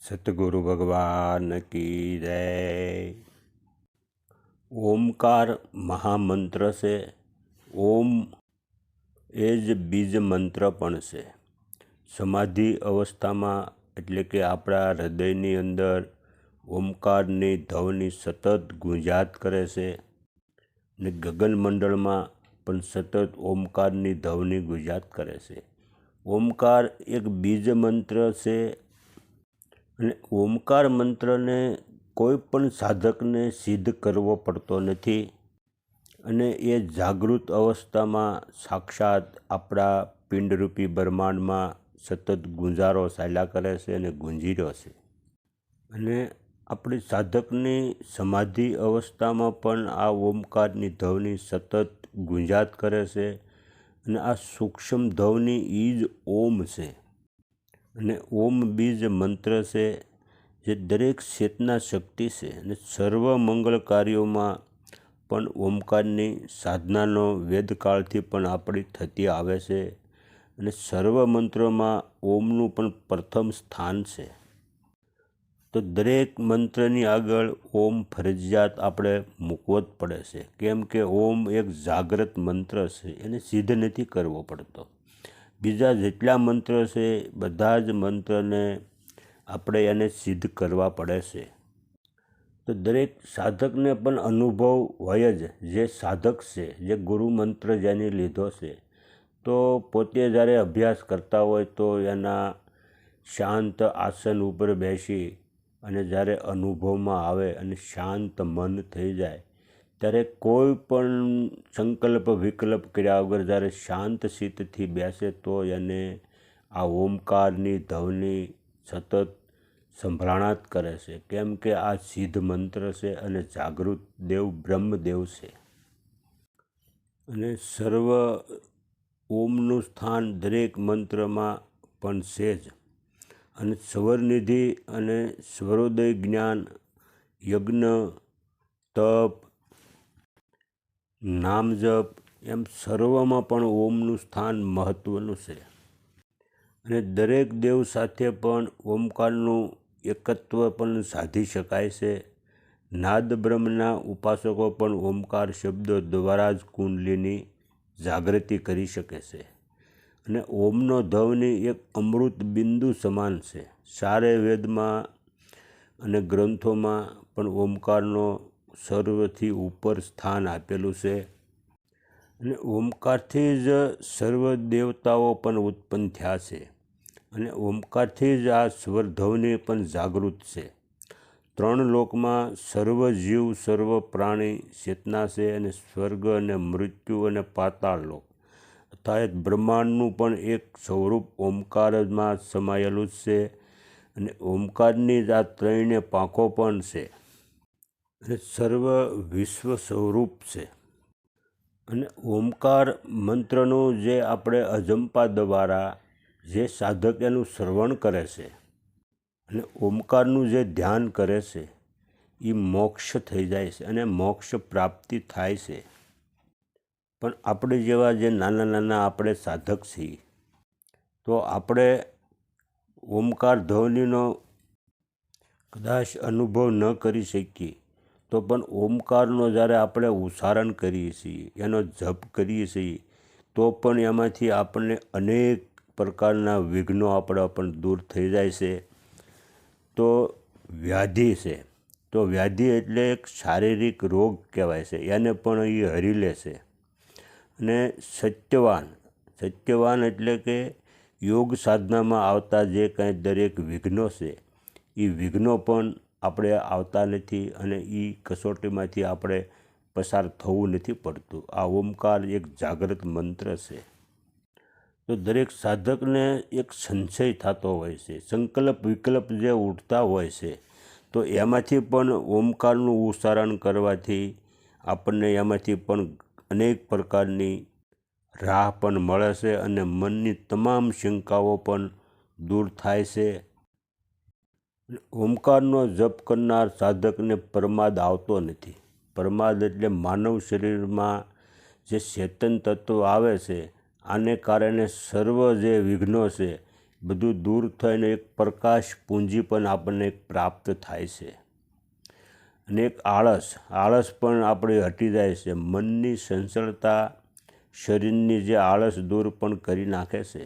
સતગુરુ ભગવાન કી જય ઓમકાર મહામંત્ર છે ઓમ એ જ બીજ મંત્ર પણ છે સમાધિ અવસ્થામાં એટલે કે આપણા હૃદયની અંદર ઓમકારની ધવની સતત ગુંજાત કરે છે ને ગગનમંડળમાં પણ સતત ઓમકારની ધવની ગુંજાત કરે છે. ઓમકાર એક બીજ મંત્ર છે અને ઓમકાર મંત્રને કોઈ પણ સાધકને સિદ્ધ કરવો પડતો નથી અને એ જાગૃત અવસ્થામાં સાક્ષાત આપણા પિંડરૂપી બ્રહ્માંડમાં સતત ગુંજારો ચાલ્યા કરે છે અને ગુંજી રહ્યો છે. અને આપણી સાધકની સમાધિ અવસ્થામાં પણ આ ઓમકારની ધવની સતત ગુંજાત કરે છે અને આ સૂક્ષ્મ ધવની એ ઓમ છે. અને ઓમ બીજ મંત્ર છે જે દરેક ચેતના શક્તિ છે અને સર્વ મંગળ કાર્યોમાં પણ ઓમકારની સાધનાનો વેદકાળથી પણ આપણી થતી આવે છે અને સર્વ મંત્રોમાં ઓમનું પણ પ્રથમ સ્થાન છે. તો દરેક મંત્રની આગળ ઓમ ફરજિયાત આપણે મૂકવો જ પડે છે. કેમ કે ઓમ એક જાગ્રત મંત્ર છે, એને સિદ્ધ નથી કરવો પડતો. બીજા જેટલા મંત્ર છે, બધા જ મંત્રને આપણે એને સિદ્ધ કરવા પડે છે. તો દરેક સાધકને પણ અનુભવ હોય જ, જે સાધક છે, જે ગુરુ મંત્ર જેને લીધો છે. તો પોતે જ્યારે અભ્યાસ કરતા હોય તો એના શાંત આસન ઉપર બેસી અને જ્યારે અનુભવમાં આવે અને શાંત મન થઈ જાય, ત્યારે કોઈ પણ સંકલ્પ, વિકલ્પ કર્યા વગર જ્યારે શાંત ચિત્તથી બેસે, તો એને આ ઓમકારની ધવની સતત સંભળાણા કરે છે. કેમ કે આ સિદ્ધ મંત્ર છે અને જાગૃત દેવ બ્રહ્મદેવ છે. અને સર્વ ઓમનું સ્થાન દરેક મંત્રમાં પણ છે જ. અને સ્વરનિધિ અને સ્વરોદય જ્ઞાન, યજ્ઞ, તપ, નામજપ, એમ સર્વમાં પણ ઓમનું સ્થાન મહત્ત્વનું છે. અને દરેક દેવ સાથે પણ ઓમકારનું એકત્વ પણ સાધી શકાય છે. નાદ બ્રહ્મના ઉપાસકો પણ ઓમકાર શબ્દો દ્વારા જ કુંડલીની જાગૃતિ કરી શકે છે. અને ઓમનો ધવની એક અમૃત બિંદુ સમાન છે. સારે વેદમાં અને ગ્રંથોમાં પણ ઓમકારનો સર્વથી ઉપર સ્થાન આપેલું છે. અને ઓમકારથી જ સર્વ દેવતાઓ પણ ઉત્પન્ન થયા છે. અને ઓમકારથી જ આ સ્વરધ્વનિ પણ જાગૃત છે. ત્રણ લોકમાં સર્વ જીવ, સર્વ પ્રાણી ચેતના છે અને સ્વર્ગ અને મૃત્યુ અને પાતાળ લોક. અર્થાત બ્રહ્માંડનું પણ એક સ્વરૂપ ઓમકારમાં સમાયેલું જ છે અને ઓમકારની જ આ ત્રણે પાંખો પણ છે અને સર્વ વિશ્વ સ્વરૂપ છે. અને ઓમકાર મંત્રનું જે આપણે અજંપા દ્વારા જે સાધક એનું શ્રવણ કરે છે અને ઓમકારનું જે ધ્યાન કરે છે એ મોક્ષ થઈ જાય છે અને મોક્ષ પ્રાપ્તિ થાય છે. પણ આપણે જેવા જે નાના નાના આપણે સાધક છીએ, તો આપણે ઓમકાર ધ્વનિનો કદાચ અનુભવ ન કરી શકીએ, તો પણ ઓમકારનો જ્યારે આપણે ઉચ્ચારણ કરીએ છીએ, એનો જપ કરીએ છીએ, તો પણ એમાંથી આપણને અનેક પ્રકારના વિઘ્નો આપણા પણ દૂર થઈ જાય છે. તો વ્યાધિ છે. તો વ્યાધિ એટલે એક શારીરિક રોગ કહેવાય છે. એને પણ એ હરી લે છે. અને સત્યવાન. સત્યવાન એટલે કે યોગ સાધનામાં આવતા જે કાંઈ દરેક વિઘ્નો છે એ વિઘ્નો પણ આપણે આવતા નથી અને એ કસોટીમાંથી આપણે પસાર થવું નથી પડતું. આ ઓમકાર એક જાગૃત મંત્ર છે. તો દરેક સાધકને એક સંશય થતો હોય છે. સંકલ્પ વિકલ્પ જે ઉઠતા હોય છે, તો એમાંથી પણ ઓમકારનું ઉચ્ચારણ કરવાથી આપણને એમાંથી પણ અનેક પ્રકારની રાહ પણ મળે છે અને મનની તમામ શંકાઓ પણ દૂર થાય છે. ઓમકારનો જપ કરનાર સાધકને પ્રમાદ આવતો નથી. પ્રમાદ એટલે માનવ શરીરમાં જે ચેતન તત્વ આવે છે, આને કારણે સર્વ જે વિઘ્નો છે, બધું દૂર થઈને એક પ્રકાશ પૂંજી પણ આપણને પ્રાપ્ત થાય છે. અને એક આળસ આળસ પણ આપણે હટી જાય છે. મનની સંસળતા શરીરની જે આળસ દૂર પણ કરી નાખે છે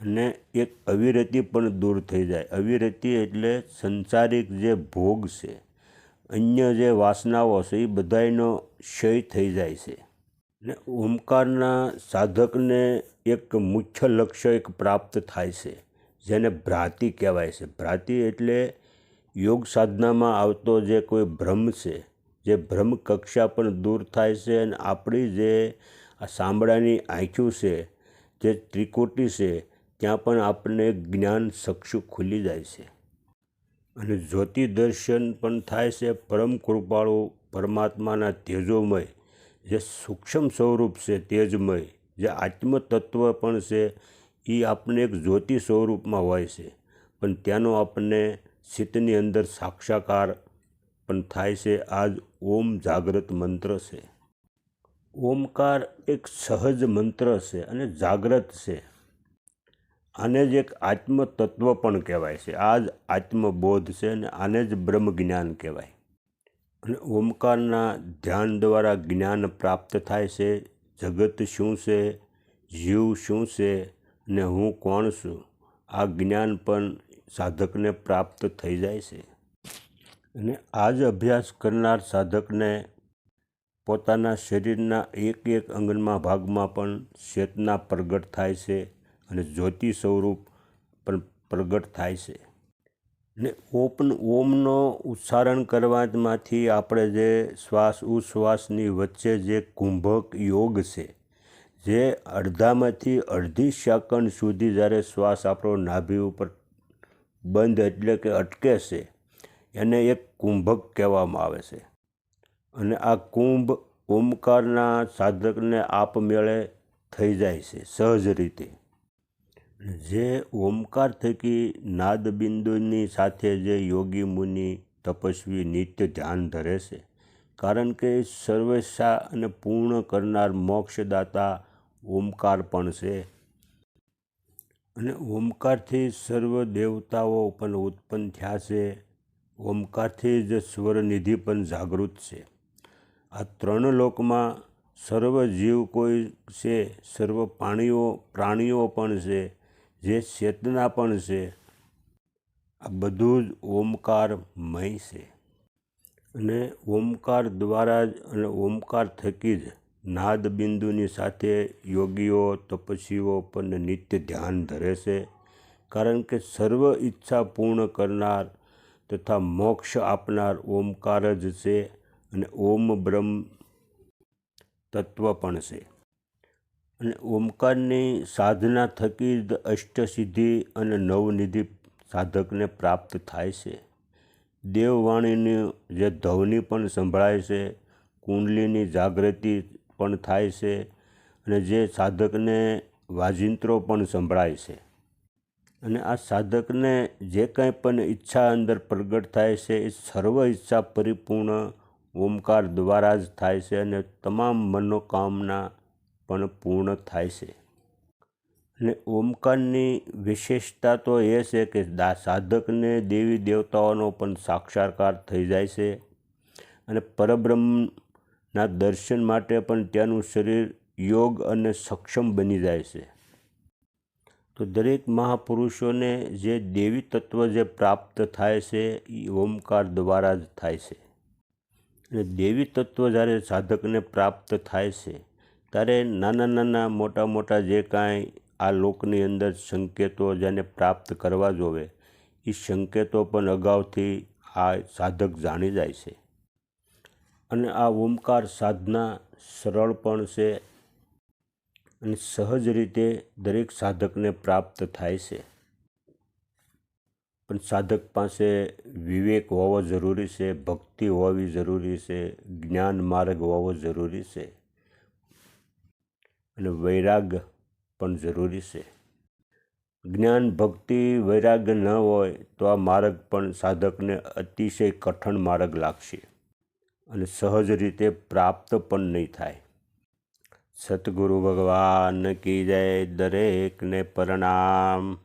અને એક અવિરતિ પણ દૂર થઈ જાય. અવિરતિ એટલે સંસારિક જે ભોગ છે, અન્ય જે વાસનાઓ છે, એ બધાયનો ક્ષય થઈ જાય છે. ને ઓમકારના સાધકને એક મુખ્ય લક્ષ્ય એક પ્રાપ્ત થાય છે, જેને ભ્રાતિ કહેવાય છે. ભ્રાતિ એટલે યોગ સાધનામાં આવતો જે કોઈ ભ્રમ છે, જે ભ્રમ કક્ષા પણ દૂર થાય છે અને આપણી જે આ સાંભળાની આંખ્યું છે, જે ત્રિકોટી છે, ત્યાં પણ આપણને જ્ઞાન ચક્ષુ ખુલી જાય છે. અને જ્યોતિ દર્શન પણ થાય છે પરમ કૃપાળુ પરમાત્માના તેજોમય, જે સૂક્ષ્મ સ્વરૂપ છે તેજમય, જે આત્મતત્વ પણ છે એ આપણને એક જ્યોતિ સ્વરૂપમાં હોય છે. પણ ત્યાંનો આપણને ચિત્તની અંદર સાક્ષાકાર પણ થાય છે. આ જ ઓમ જાગ્રત મંત્ર છે. ઓમકાર એક સહજ મંત્ર છે અને જાગ્રત છે. આને જ એક આત્મતત્વ પણ કહેવાય છે. આ જ આત્મબોધ છે અને આને જ બ્રહ્મ જ્ઞાન કહેવાય. અને ઓમકારના ધ્યાન દ્વારા જ્ઞાન પ્રાપ્ત થાય છે. જગત શું છે? જીવ શું છે? ને હું કોણ છું? આ જ્ઞાન પણ સાધકને પ્રાપ્ત થઈ જાય છે. અને આ જ અભ્યાસ કરનાર સાધકને પોતાના શરીરના એક એક અંગના ભાગમાં પણ ચેતના પ્રગટ થાય છે અને જ્યોતિ સ્વરૂપ પણ પ્રગટ થાય છે. ને ઓપન ઓમનો ઉચ્ચારણ કરવામાંથી આપણે જે શ્વાસ ઉશ્વાસની વચ્ચે જે કુંભક યોગ છે, જે અડધામાંથી અડધી સેકન્ડ સુધી જ્યારે શ્વાસ આપણો નાભી ઉપર બંધ એટલે કે અટકે છે, એને એક કુંભક કહેવામાં આવે છે. અને આ કુંભ ઓમકારના સાધકને આપમેળે થઈ જાય છે, સહજ રીતે. જે ઓમકાર થકી નાદબિંદુની સાથે જે યોગી મુનિ તપસ્વી નિત્ય ધ્યાન ધરે છે, કારણ કે સર્વેશા અને પૂર્ણ કરનાર મોક્ષદાતા ઓમકાર પણ છે. અને ઓમકારથી સર્વ દેવતાઓ પણ ઉત્પન્ન થયા છે ઓમકારથી જ સ્વરનિધિ પણ જાગૃત છે. આ ત્રણ લોકમાં સર્વ જીવ કોઈ છે, સર્વ પ્રાણીઓ પ્રાણીઓ પણ છે, જે ચેતના પણ છે. આ બધું જ ઓમકારમય છે. અને ઓમકાર દ્વારા જ અને ઓમકાર થકી જ નાદ બિંદુની સાથે યોગીઓ, તપસ્વીઓ પણ નિત્ય ધ્યાન ધરે છે. કારણ કે સર્વ ઈચ્છા પૂર્ણ કરનાર તથા મોક્ષ આપનાર ઓમકાર જ છે અને ઓમ બ્રહ્મ તત્વ પણ છે. અને ઓમકારની સાધના થકી જ અષ્ટસિદ્ધિ અને નવનિધિ સાધકને પ્રાપ્ત થાય છે. દેવવાણીની જે ધ્વનિ પણ સંભળાય છે, કુંડલીની જાગૃતિ પણ થાય છે અને જે સાધકને વાજિંત્રો પણ સંભળાય છે. અને આ સાધકને જે કંઈ પણ ઈચ્છા અંદર પ્રગટ થાય છે, એ સર્વ ઈચ્છા પરિપૂર્ણ ઓમકાર દ્વારા જ થાય છે અને તમામ મનોકામના પણ પૂર્ણ થાય છે. અને ઓમકારની વિશેષતા તો એ છે કે સાધકને દેવી દેવતાઓનો પણ સાક્ષાત્કાર થઈ જાય છે અને પરબ્રહ્મના દર્શન માટે પણ ત્યાંનું શરીર યોગ અને સક્ષમ બની જાય છે. તો દરેક મહાપુરુષોને જે દેવી તત્વ જે પ્રાપ્ત થાય છે એ ઓમકાર દ્વારા જ થાય છે. અને દેવી તત્વ જ્યારે સાધકને પ્રાપ્ત થાય છે, ત્યારે નાના નાના મોટા મોટા જે કાંઈ આ લોકની અંદર સંકેતો જેને પ્રાપ્ત કરવા જોવે એ સંકેતો પણ અગાઉથી આ સાધક જાણી જાય છે. અને આ ઓમકાર સાધના સરળ પણ છે અને સહજ રીતે દરેક સાધકને પ્રાપ્ત થાય છે. પણ સાધક પાસે વિવેક હોવો જરૂરી છે, ભક્તિ હોવી જરૂરી છે, જ્ઞાન માર્ગ હોવો જરૂરી છે અને વૈરાગ પણ જરૂરી છે. જ્ઞાન, ભક્તિ વૈરાગ્ય ન હોય તો આ માર્ગ પણ સાધકને અતિશય કઠણ માર્ગ લાગશે. અને સહજ રીતે પ્રાપ્ત પણ નહીં થાય. સતગુરુ ભગવાન કી જય દરેકને પ્રણામ.